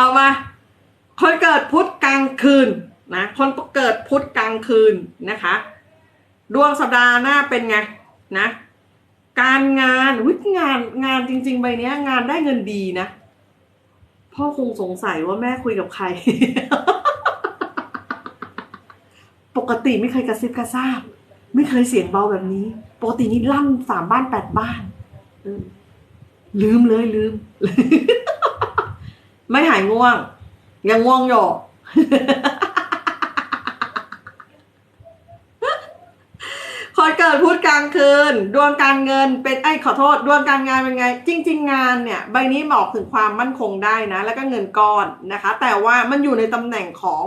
เอมา คนเกิดพุธกลางคืนนะคนเกิดพุธกลางคืนนะคะ ดวงสัปดาห์หน้าเป็นไงนะ การงานวิงานงานจริง ๆ ใบนี้งานได้เงินดีนะพ่อคงสงสัยว่าแม่คุยกับใคร ปกติไม่เคยกระซิบกระซาบ ไม่เคยเสียงเบาแบบนี้ ปกตินี่ลั่นสามบ้านแปดบ้านลืมเลยลืม ไม่หายง่วง ยังง่วงอยู่คนเกิดพุธกลางคืน ดวงการเงินเป็นไอ้ขอโทษ ดวงการงานเป็นไง จริง ๆ งานเนี่ย ใบนี้บอกถึงความมั่นคงได้นะ แล้วก็เงินก้อนนะคะ แต่ว่ามันอยู่ในตำแหน่งของ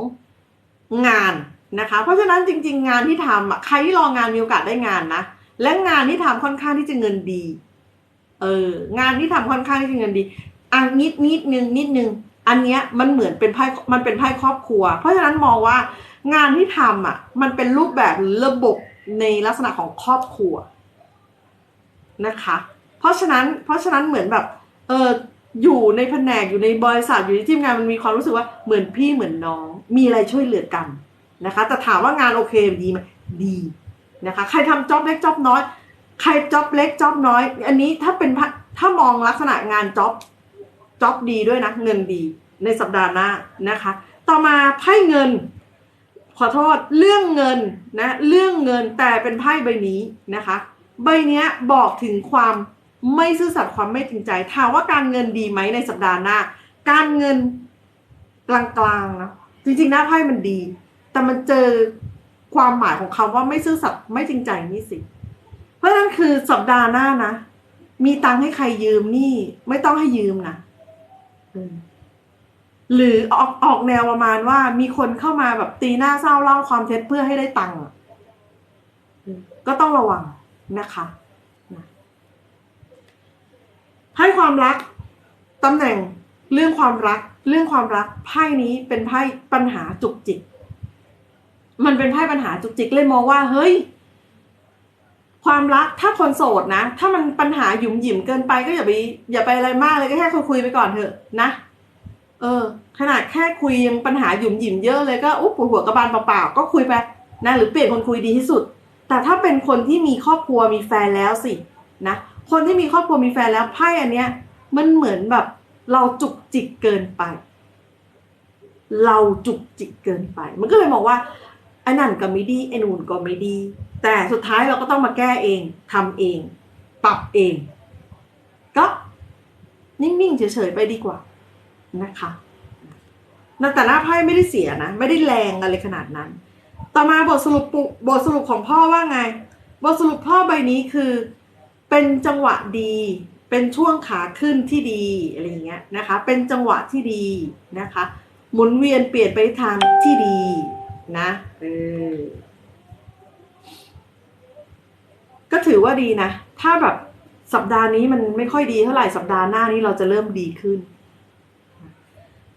งานนะคะ เพราะฉะนั้นจริง ๆ งานที่ทำอะใครที่รองานมีโอกาสได้งานนะ และงานที่ทำค่อนข้างที่จะเงินดี เออ งานที่ทำค่อนข้างที่จะเงินดี อะนิดนิดนึงนิดนึงอันเนี้ยมันเหมือนเป็นไพ่มันเป็นไพ่ครอบครัว เพราะฉะนั้นมองว่างานที่ทำอะ มันเป็นรูปแบบหรือระบบในลักษณะของครอบครัวนะคะ เพราะฉะนั้นเพราะฉะนั้นเหมือนแบบเอออยู่ในแผนกอยู่ในบริษัทอยู่ในทีมงานมันมีความรู้สึกว่าเหมือนพี่เหมือนน้อง มีอะไรช่วยเหลือกันนะคะ แต่ถามว่างานโอเคดีไหมดีนะคะ ใครทำจ็อบเล็กจ็อบน้อย ใครจ็อบเล็กจ็อบน้อย อันนี้ถ้าเป็นถ้ามองลักษณะงานจ็อบ จ็อบดีด้วยนะ เงินดีในสัปดาห์หน้านะคะ ต่อมาไพ่เงิน ขอโทษเรื่องเงินนะเรื่องเงินแต่เป็นไพ่ใบนี้นะคะ ใบเนี้ยบอกถึงความไม่ซื่อสัตย์ความไม่จริงใจถามว่าการเงินดีไหมในสัปดาห์หน้า การเงินกลางๆนะจริงๆหน้าไพ่มันดี แต่มันเจอความหมายของคำว่าไม่ซื่อสัตย์ไม่จริงใจนี่สิเพราะนั้นคือสัปดาห์หน้านะ มีตังค์ให้ใครยืมนี่ ไม่ต้องให้ยืมนะ หรือออกออกแนวประมาณว่ามีคนเข้ามาแบบตีหน้าเศร้าเล่าความเท็จเพื่อให้ได้ตังค์ก็ต้องระวังนะคะให้ความรักตำแหน่งเรื่องความรัก เรื่องความรักไพ่นี้เป็นไพ่ปัญหาจุกจิก มันเป็นไพ่ปัญหาจุกจิกเลยมองว่าเฮ้ย ความรักถ้าคนโสดนะ ถ้ามันปัญหาหยุมหยิมเกินไปก็อย่าไปอย่าไปอะไรมากเลยก็แค่คุยไปก่อนเถอะนะ เออ ขนาดแค่คุยยังปัญหาหยุมหยิมเยอะเลยก็อุ๊บปวดหัวกระบาลเปล่าๆก็คุยไปนะหรือเปลี่ยนคนคุยดีที่สุด แต่ถ้าเป็นคนที่มีครอบครัวมีแฟนแล้วสินะคนที่มีครอบครัวมีแฟนแล้วไพ่อันเนี้ย มันเหมือนแบบ เราจุกจิกเกินไป เราจุกจิกเกินไป มันก็เลยมองว่า อ้นั่นก็ไม่ดีไอ้นู่นก็ไม่ดี แต่สุดท้ายเราก็ต้องมาแก้เองทำเอง ปรับเอง ก็นิ่งๆเฉยๆไปดีกว่านะคะแต่หน้าไพ่ไม่ได้เสียนะ ไม่ได้แรงอะไรขนาดนั้น ต่อมาบทสรุปบทสรุปของพ่อว่าไง บทสรุปพ่อใบนี้คือ เป็นจังหวะดี เป็นช่วงขาขึ้นที่ดีอะไรเงี้ยนะคะ เป็นจังหวะที่ดีนะคะ หมุนเวียนเปลี่ยนไปทางที่ดี นะเออก็ถือว่าดีนะ ถ้าแบบสัปดาห์นี้มันไม่ค่อยดีเท่าไหร่สัปดาห์หน้านี้เราจะเริ่มดีขึ้น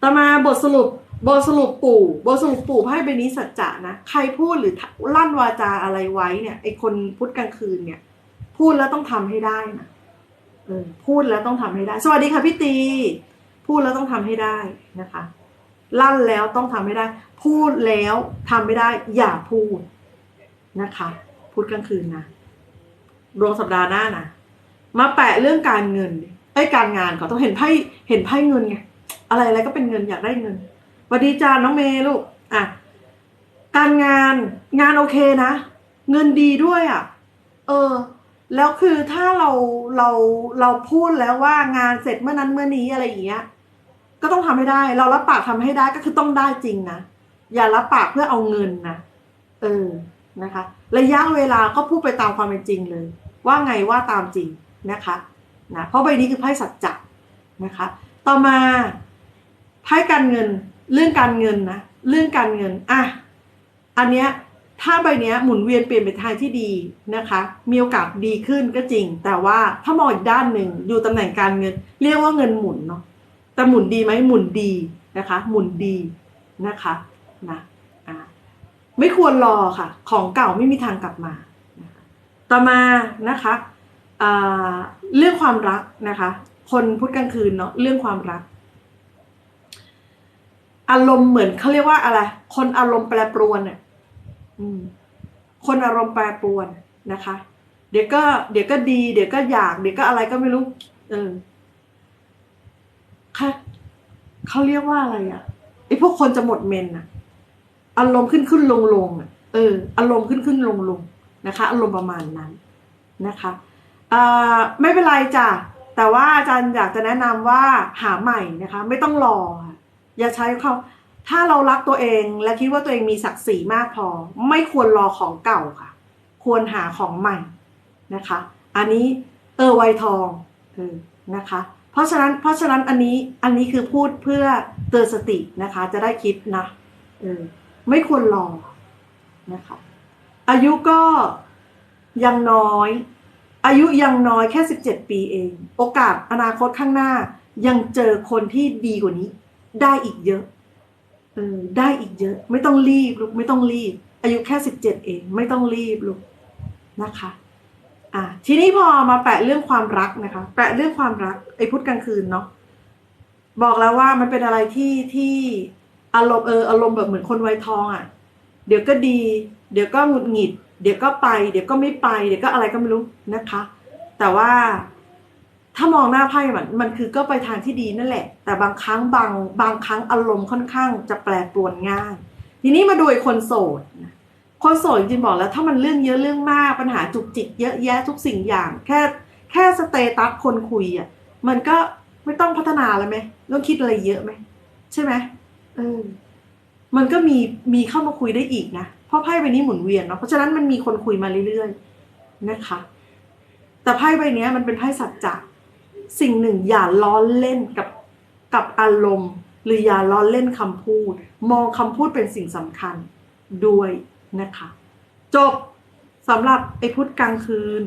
ต่อมาบทสรุปบทสรุปปู่บทสรุปปู่ไพ่ใบนี้สัจจะนะ ใครพูดหรือลั่นวาจาอะไรไว้เนี่ย ไอคนพุธกลางคืนเนี่ย พูดแล้วต้องทำให้ได้นะเออพูดแล้วต้องทำให้ได้ สวัสดีค่ะพี่ตี พูดแล้วต้องทำให้ได้นะคะ ลั่นแล้วต้องทำให้ได้ พูดแล้วทำไม่ได้อย่าพูดนะคะ พูดกลางคืนนะดวงสัปดาห์หน้านะมาแปะเรื่องการเงินไอ้การงานเขาต้องเห็นไพ่เห็นไพ่เงินไงอะไรอะไรก็เป็นเงินอยากได้เงินสวัสดีจาน้องเมย์ลูกอะการงานงานโอเคนะ เงินดีด้วยอะ เออ แล้วคือถ้าเราเราเราพูดแล้วว่างานเสร็จเมื่อนั้นเมื่อนี้อะไรอย่างเงี้ย ก็ต้องทำให้ได้ เรารับปากทำให้ได้ก็คือต้องได้จริงนะอย่ารับปากเพื่อเอาเงินนะเออนะคะ ระยะเวลาก็พูดไปตามความเป็นจริงเลย ว่าไงว่าตามจริงนะคะนะเพราะใบนี้คือไพ่สัจจะนะคะ ต่อมาไพ่การเงินเรื่องการเงินนะเรื่องการเงินอะอันเนี้ยถ้าใบนี้หมุนเวียนเปลี่ยนไปทางที่ดีนะคะ มีโอกาสดีขึ้นก็จริง แต่ว่าถ้ามองอีกด้านหนึ่งอยู่ตำแหน่งการเงิน เรียกว่าเงินหมุนเนาะ แต่หมุนดีไหมหมุนดีนะคะ หมุนดีนะคะนะอ่าไม่ควรรอค่ะ ของเก่าไม่มีทางกลับมา ต่อมานะคะอ่าเรื่องความรักนะคะ คนพุธกลางคืนเนาะเรื่องความรัก อารมณ์เหมือนเขาเรียกว่าอะไร คนอารมณ์แปรปรวนอะอืมคนอารมณ์แปรปรวนนะคะ เดี๋ยวก็ เดี๋ยวก็ดี เดี๋ยวก็อยาก เดี๋ยวก็อะไรก็ไม่รู้ เออ ค่ะเขาเรียกว่าอะไรอะไอ้พวกคนจะหมดเมนอะอารมณ์ขึ้นขึ้นลงลงอะเออ อารมณ์ขึ้นขึ้นลงลงนะคะ อารมณ์ประมาณนั้นนะคะอ่าไม่เป็นไรจ้ะแต่ว่าอาจารย์อยากจะแนะนำว่าหาใหม่นะคะ ไม่ต้องรอ อย่าใช้เขาถ้าเรารักตัวเองและคิดว่าตัวเองมีศักดิ์ศรีมากพอ ไม่ควรรอของเก่าค่ะ ควรหาของใหม่นะคะ อันนี้เออไวทองเออนะคะ เพราะฉะนั้นเพราะฉะนั้นอันนี้อันนี้คือพูดเพื่อเตือนสตินะคะ จะได้คิดนะเออไม่ควรรอนะคะอายุก็ยังน้อย อายุยังน้อยแค่ 17 ปีเอง โอกาสอนาคตข้างหน้า ยังเจอคนที่ดีกว่านี้ ได้อีกเยอะเออได้อีกเยอะ ไม่ต้องรีบลูกไม่ต้องรีบ อายุแค่ 17 เอง ไม่ต้องรีบลูกนะคะ อะทีนี้พอมาแปะเรื่องความรักนะคะ แปะเรื่องความรักไอ้พุธกลางคืนเนาะบอกแล้วว่ามันเป็นอะไรที่ที่อารมณ์เอออารมณ์แบบเหมือนคนไวทองอะ่ะ เดี๋ยวก็ดี เดี๋ยวก็หงุดหงิด เดี๋ยวก็ไป เดี๋ยวก็ไม่ไป เดี๋ยวก็อะไรก็ไม่รู้นะคะ แต่ว่าถ้ามองหน้าไพ่มันมันคือก็ไปทางที่ดีนั่นแหละ แต่บางครั้งบางบางครั้งอารมณ์ค่อนข้างจะแปรปรวนง่าย ทีนี้มาดูไอ้คนโสดนะ คนโสดจริงบอกแล้ว ถ้ามันเรื่องเยอะเรื่องมากปัญหาจุกจิกเยอะแยะทุกสิ่งอย่าง แค่แค่สเตตัสคนคุยอะมันก็ไม่ต้องพัฒนาแล้วไหมต้องคิดอะไรเยอะไหมใช่ไหมเออมันก็มีมีเข้ามาคุยได้อีกนะเพราะไพ่ใบนี้หมุนเวียนเนาะเพราะฉะนั้นมันมีคนคุยมาเรื่อยๆนะคะ แต่ไพ่ใบนี้มันเป็นไพ่สัจจะสิ่งหนึ่งอย่าล้อเล่นกับกับอารมณ์ หรืออย่าล้อเล่นคำพูด มองคำพูดเป็นสิ่งสำคัญด้วย นะคะ จบสำหรับไอพุทธกลางคืน